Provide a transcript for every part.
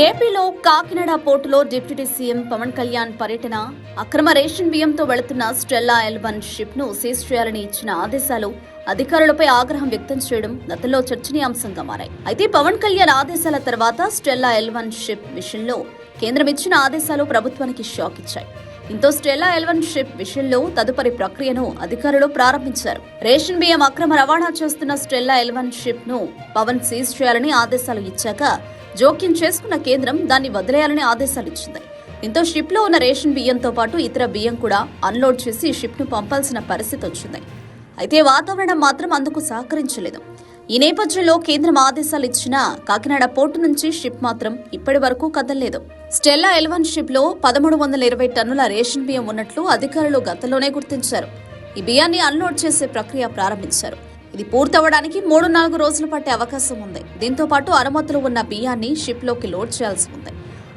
ఏపీలో కాకినాడ పోర్టులో deputy CM Pawan Kalyan పర్యటన అక్రమ రేషన్ బియ్యంతో వెళుతున్న స్టెల్లా ఎల్వన్ షిప్ను సీజ్ చేయాలని ఇచ్చిన ఆదేశాలు అధికారులపై ఆగ్రహం వ్యక్తం చేయడం గతంలో చర్చనీయాంశంగా మారాయి. అయితే పవన్ కళ్యాణ్ ఆదేశాల తర్వాత స్టెల్లా ఎల్వన్ షిప్ విషయంలో కేంద్రం ఇచ్చిన ఆదేశాలు ప్రభుత్వానికి షాక్ ఇచ్చాయి. దీంతో స్టెల్లా ఎల్వన్ షిప్ విషయంలో తదుపరి ప్రక్రియను అధికారులు ప్రారంభించారు. రేషన్ బియ్యం అక్రమ రవాణా చేస్తున్న స్టెల్లా ఎల్వన్ షిప్ను పవన్ సీజ్ చేయాలని ఆదేశాలు ఇచ్చాక జోక్యం చేసుకున్న కేంద్రం దాన్ని వదిలేయాలని ఆదేశాలు ఇచ్చింది. దీంతో షిప్లో ఉన్న రేషన్ బియ్యంతో పాటు ఇతర బియ్యం కూడా అన్లోడ్ చేసి షిప్ను పంపాల్సిన పరిస్థితి వచ్చింది. అయితే వాతావరణం మాత్రం అందుకు సహకరించలేదు. ఈ నేపథ్యంలో కేంద్రం ఆదేశాలు ఇచ్చిన కాకినాడ పోర్టు నుంచి షిప్ మాత్రం ఇప్పటి వరకు కదలలేదు. స్టెల్లా ఎలవన్ షిప్లో పదమూడు వందల ఇరవై టన్నుల రేషన్ బియ్యం ఉన్నట్లు అధికారులు గతంలోనే గుర్తించారు. ఈ బియ్యాన్ని అన్లోడ్ చేసే ప్రక్రియ ప్రారంభించారు. ఇది పూర్తవడానికి మూడు నాలుగు రోజులు పట్టే అవకాశం ఉంది. దీంతో పాటు అనుమతులు ఉన్న బియ్యాన్ని షిప్లోకి లోడ్ చేయాల్సి ఉంది.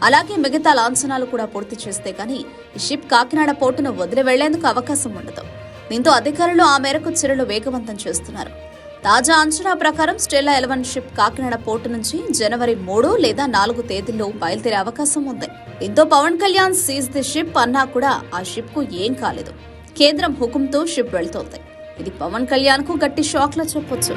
అలాగే మిగతా లాంఛనాలు కూడా పూర్తి చేస్తే కానీ ఈ షిప్ కాకినాడ పోర్టును వదిలి వెళ్ళేందుకు అవకాశం ఉండదు. దీంతో అధికారులు ఆ మేరకు చర్యలు వేగవంతం చేస్తున్నారు. తాజా అంచనా ప్రకారం Stella eleven ship Kakinada port నుంచి జనవరి మూడు లేదా నాలుగు తేదీల్లో బయలుదేరే అవకాశం ఉంది. దీంతో Pawan Kalyan seize the ship అన్నా కూడా ఆ షిప్కు ఏం కాలేదు. కేంద్రం హుకుంతో షిప్ వెళ్తోంది. ఇది పవన్ కళ్యాణ్కు గట్టి షాక్లో చెప్పొచ్చు.